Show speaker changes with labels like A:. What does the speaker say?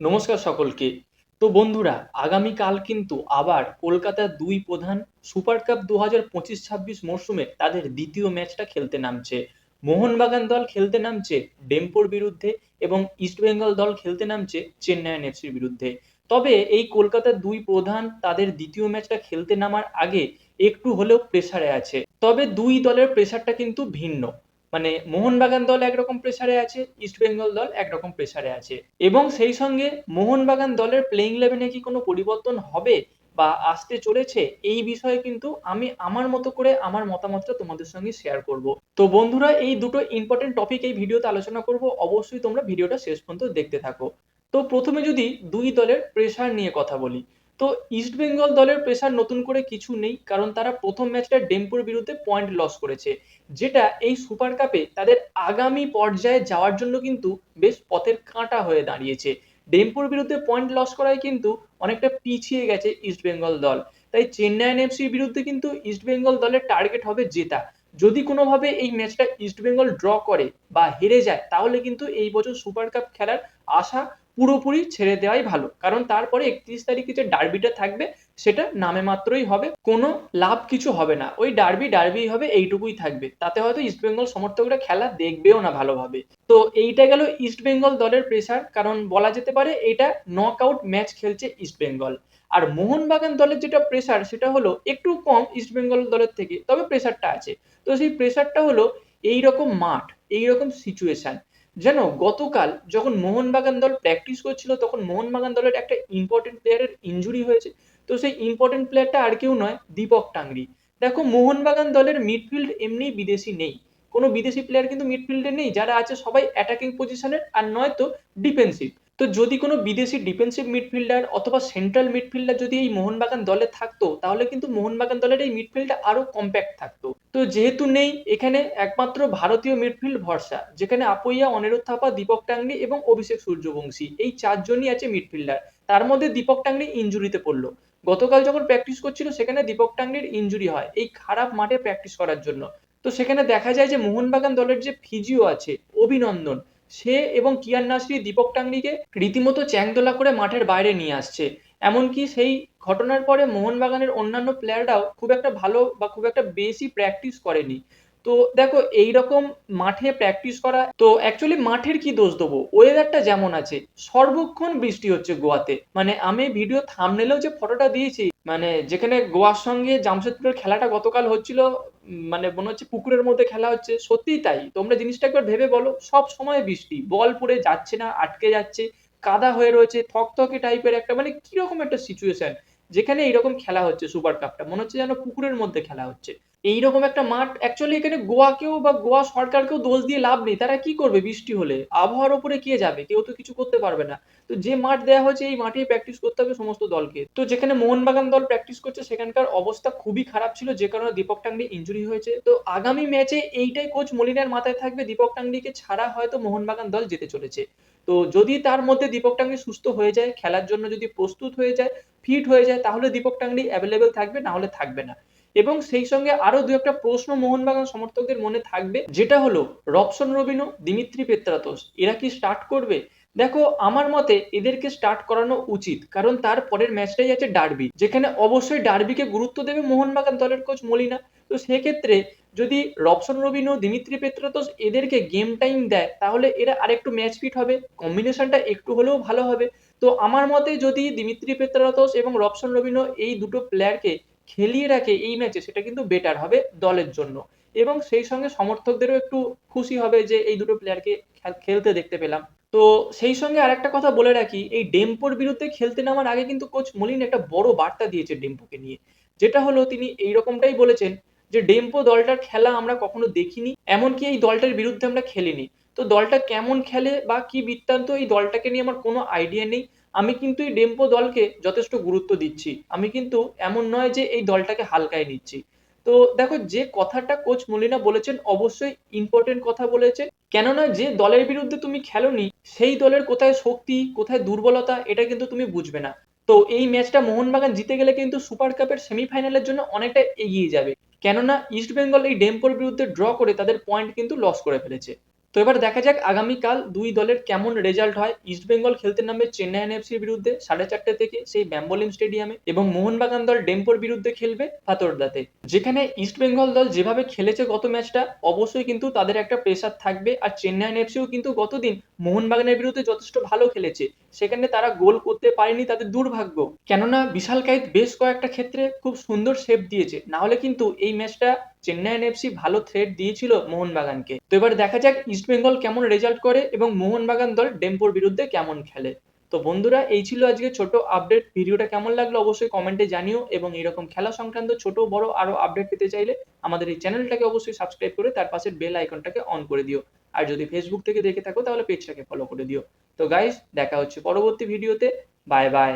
A: নমস্কার সকলকে। তো বন্ধুরা, আগামীকাল কিন্তু আবার কলকাতার দুই প্রধান সুপার কাপ দু হাজার পঁচিশ ছাব্বিশ মরশুমে তাদের দ্বিতীয় ম্যাচটা খেলতে নামছে। মোহনবাগান দল খেলতে নামছে ডেম্পোর বিরুদ্ধে এবং ইস্টবেঙ্গল দল খেলতে নামছে চেন্নাইন এফসির বিরুদ্ধে। তবে এই কলকাতার দুই প্রধান তাদের দ্বিতীয় ম্যাচটা খেলতে নামার আগে একটু হলেও প্রেসারে আছে। তবে দুই দলের প্রেসারটা কিন্তু ভিন্ন। মানে মোহনবাগান দল একরকম প্রেসারে আছে ইস্টবেঙ্গল দল একরকম প্রেসারে আছে। এবং সেই সঙ্গে মোহনবাগান দলের প্লেইং ইলেভেনে কি কোনো পরিবর্তন হবে বা আসতে চলেছে? এই বিষয়ে কিন্তু আমি আমার মতো করে আমার মতামতটা তোমাদের সঙ্গে শেয়ার করব। তো বন্ধুরা, এই দুটো ইম্পর্টেন্ট টপিক এই ভিডিওতে আলোচনা করব। অবশ্যই তোমরা ভিডিওটা শেষ পর্যন্ত দেখতে থাকো। তো প্রথমে যদি দুই দলের প্রেসার নিয়ে কথা বলি তো ইস্টবেঙ্গল দলের প্রেসার নতুন করে কিছু নেই, কারণ তারা প্রথম ম্যাচটা ডেম্পোর বিরুদ্ধে পয়েন্ট লস করেছে। যেটা এই সুপার কাপে তাদের আগামী পর্যায়ে যাওয়ার জন্য কিন্তু বেশ পথের কাঁটা হয়ে দাঁড়িয়েছে। ডেম্পোর বিরুদ্ধে পয়েন্ট লস করায় কিন্তু অনেকটা পিছিয়ে গেছে ইস্টবেঙ্গল দল। তাই চেন্নাইন এফসির বিরুদ্ধে কিন্তু ইস্টবেঙ্গল দলের টার্গেট হবে জেতা। যদি কোনোভাবে এই ম্যাচটা ইস্টবেঙ্গল ড্র করে বা হেরে যায়, তাহলে কিন্তু এই বছর সুপার কাপ খেলার আশা পুরোপুরি ছেড়ে দেওয়াই ভালো। কারণ তারপরে একত্রিশ তারিখে যে ডার্বিটা থাকবে, সেটা নামে মাত্রই হবে, কোনো লাভ কিছু হবে না। ওই ডার্বি ডার্বি হবে, এইটুকুই থাকবে। তাতে হয়তো ইস্টবেঙ্গল সমর্থকরা খেলা দেখবেও না ভালোভাবে। তো এইটা গেল ইস্টবেঙ্গল দলের প্রেশার কারণ বলা যেতে পারে এটা নক আউট ম্যাচ খেলছে ইস্টবেঙ্গল আর মোহনবাগান দলের যেটা প্রেশার সেটা হলো একটু কম ইস্টবেঙ্গল দলের থেকে, তবে প্রেশারটা আছে। তো সেই প্রেশারটা হলো এইরকম মাঠ, এইরকম সিচুয়েশন যেন গতকাল যখন মোহনবাগান দল প্র্যাকটিস করছিল, তখন মোহনবাগান দলের একটা ইম্পর্টেন্ট প্লেয়ারের ইঞ্জুরি হয়েছে। তো সেই ইম্পর্টেন্ট প্লেয়ারটা আর কেউ নয়, দীপক টাংরি। দেখো, মোহনবাগান দলের মিডফিল্ড এমনি বিদেশি নেই। কোনো বিদেশি প্লেয়ার কিন্তু মিডফিল্ডে নেই। যারা আছে সবাই অ্যাটাকিং পজিশনের আর নয়তো ডিফেন্সিভ তো যদি কোনো বিদেশি ডিফেন্সিভ মিডফিল্ডার অথবা সেন্ট্রাল মিডফিল্ডার যদি এই মোহনবাগান দলে থাকতো, তাহলে কিন্তু মোহনবাগান দলের এই মিডফিল্ডটা আরও কম্প্যাক্ট থাকতো। তো যেহেতু নেই, এখানে একমাত্র ভারতীয় মিডফিল্ড ভরসা, যেখানে আপুইয়া, অনিরুদ্ধ থাপা, দীপক টাংরি এবং অভিষেক সূর্যবংশী, এই চারজনই আছে মিডফিল্ডার তার মধ্যে দীপক টাংরি ইঞ্জুরিতে পড়ল। গতকাল যখন প্র্যাকটিস করছিল, সেখানে দীপক টাংরির ইঞ্জুরি হয় এই খারাপ মাঠে প্র্যাকটিস করার জন্য। তো সেখানে দেখা যায় যে মোহনবাগান দলের যে ফিজিও আছে, অভিনন্দন। সে এবং কিয়ান নাসরি দীপক টাংরিকে রীতিমতো চ্যাংদোলা করে মাঠের বাইরে নিয়ে আসছে। এমনকি সেই ঘটনার পরে মোহনবাগানের অন্যান্য প্লেয়াররাও খুব একটা ভালো বা খুব একটা বেশি প্র্যাকটিস করেনি। তো দেখো এই রকম মাঠে প্র্যাকটিস করা, তো অ্যাকচুয়ালি মাঠের কি দোষ দেবো? ওয়েদারটা যেমন আছে, সর্বক্ষণ বৃষ্টি হচ্ছে গোয়াতে। মানে আমি ভিডিও থামনেলেও যে ফটোটা দিয়েছি মানে যেখানে গোয়ার সঙ্গে জামশেদপুরের খেলাটা গতকাল হচ্ছিল মানে মনে হচ্ছে পুকুরের মধ্যে খেলা হচ্ছে, সত্যিই তাই। তোমরা জিনিসটা একবার ভেবে বলো, সব সময় বৃষ্টি, বল পড়ে যাচ্ছে না, আটকে যাচ্ছে, কাদা হয়ে রয়েছে, থকথকে টাইপের একটা মানে কীরকম একটা সিচুয়েশন যেখানে এইরকম খেলা হচ্ছে সুপার কাপটা মনে হচ্ছে যেন পুকুরের মধ্যে খেলা হচ্ছে। এইরকম একটা মাঠ অ্যাকচুয়ালি এখানে গোয়াকেও বা গোয়া সরকারকেও দোষ দিয়ে লাভ নেই। তারা কি করবে বৃষ্টি হলে? আবহাওয়ার উপরে কে যাবে? কেউ তো কিছু করতে পারবে না। তো যে মাঠ দেওয়া হয়েছে, এই মাঠেই প্র্যাকটিস করতে হবে সমস্ত দলকে। তো যেখানে মোহনবাগান দল প্র্যাকটিস করছে, সেখানকার অবস্থা খুবই খারাপ ছিল, যে কারণে দীপক টাংরি ইঞ্জুরি হয়েছে। তো আগামী ম্যাচে এইটাই কোচ মলিনার মাথায় থাকবে, দীপক টাংরিকে ছাড়া হয়তো মোহনবাগান দল যেতে চলেছে। তো যদি তার মধ্যে দীপক টাংরি সুস্থ হয়ে যায়, খেলার জন্য যদি প্রস্তুত হয়ে যায় ফিট হয়ে যায়, তাহলে দীপক টাংরি অ্যাভেলেবেল থাকবে, না হলে থাকবে না। এবং সেই সঙ্গে আরও দু একটা প্রশ্ন মোহনবাগান সমর্থকদের মনে থাকবে, যেটা হলো রবসন রবিনো, দিমিত্রি পেত্রাতোস এরা কি স্টার্ট করবে? দেখো, আমার মতে এদেরকে স্টার্ট করানো উচিত, কারণ তার পরের ম্যাচটাই আছে ডার্বি যেখানে অবশ্যই ডার্বিকে গুরুত্ব দেবে মোহনবাগান দলের কোচ মলিনা। তো সেক্ষেত্রে যদি রবসন রবিনো, দিমিত্রি পেত্রাতোস এদেরকে গেম টাইম দেয়, তাহলে এরা আরেকটু ম্যাচ ফিট হবে কম্বিনেশনটা একটু হলেও ভালো হবে। তো আমার মতে যদি দিমিত্রি পেত্রাতোস এবং রবসন রবিনো এই দুটো প্লেয়ারকে খেলিয়ে রাখে এই ম্যাচে সেটা কিন্তু বেটার হবে দলের জন্য। এবং সেই সঙ্গে সমর্থকদেরও একটু খুশি হবে যে এই দুটো প্লেয়ারকে খেলতে দেখতে পেলাম। তো সেই সঙ্গে আরেকটা কথা বলে রাখি, এই ডেম্পোর বিরুদ্ধে খেলতে নামার আগে কিন্তু কোচ মলিন একটা বড় বার্তা দিয়েছে ডেম্পোকে নিয়ে। যেটা হলো, তিনি এই রকমটাই বলেছেন যে, ডেম্পো, দলটার খেলা আমরা কখনো দেখিনি, এমনকি এই দলটার বিরুদ্ধে আমরা খেলিনি। তো দলটা কেমন খেলে বা কি বৃত্তান্ত, এই দলটাকে নিয়ে আমার কোনো আইডিয়া নেই। আমি কিন্তু এই ডেম্পো দলকে যথেষ্ট গুরুত্ব দিচ্ছি। আমি কিন্তু এমন নয় যে এই দলটাকে হালকায় নিচ্ছি। তো দেখো, যে কথাটা কোচ মলিনা বলেছেন অবশ্যই ইম্পর্টেন্ট কথা বলেছে কেননা যে দলের বিরুদ্ধে তুমি খেলোনি, সেই দলের কোথায় শক্তি, কোথায় দুর্বলতা, এটা কিন্তু তুমি বুঝবে না। তো এই ম্যাচটা মোহনবাগান জিতে গেলে কিন্তু সুপার কাপের সেমিফাইনালের জন্য অনেকটা এগিয়ে যাবে। কেননা ইস্ট বেঙ্গল এই ডেম্পোর বিরুদ্ধে ড্র করে তাদের পয়েন্ট কিন্তু লস করে ফেলেছে। তো এবার দেখা যাক আগামীকাল দুই দলের কেমন রেজাল্ট হয়। ইস্ট বেঙ্গল খেলতে নামবে চেন্নাই এনএফসির বিরুদ্ধে সাড়ে চারটে থেকে সেই ব্যাম্বলিম স্টেডিয়ামে এবং মোহনবাগান দল ডেম্পোর বিরুদ্ধে খেলবে ফাতোরদাতে যেখানে ইস্ট বেঙ্গল দল যেভাবে খেলেছে গত ম্যাচটা অবশ্যই কিন্তু তাদের একটা প্রেসার থাকবে। আর চেন্নাই এনএফসিও কিন্তু গতদিন মোহনবাগানের বিরুদ্ধে যথেষ্ট ভালো খেলেছে। সেখানে তারা গোল করতে পারেনি তাদের দুর্ভাগ্য। কেননা বিশাল কাইত বেশ কয়েকটা ক্ষেত্রে খুব সুন্দর শেপ দিয়েছে। না হলে কিন্তু এই ম্যাচটা চেন্নাই এনএফসি ভালো থ্রেট দিয়েছিল মোহনবাগানকে। তো এবার দেখা যাক ইস্ট বেঙ্গল কেমন রেজাল্ট করে এবং মোহনবাগান দল ডেম্পোর বিরুদ্ধে কেমন খেলে। তো বন্ধুরা, এই ছিল আজকে ছোট আপডেট ভিডিওটা কেমন লাগল অবশ্যই কমেন্টে জানিও এবং এরকম খেলা সংক্রান্ত ছোট বড় আরও আপডেট পেতে চাইলে আমাদের এই চ্যানেলটাকে অবশ্যই সাবস্ক্রাইব করে তার পাশের বেল আইকনটাকে অন করে দিও। আর যদি ফেসবুক থেকে দেখে থাকো তাহলে পেজটাকে ফলো করে দিও। তো গাইস দেখা হচ্ছে পরবর্তী ভিডিওতে বাই বাই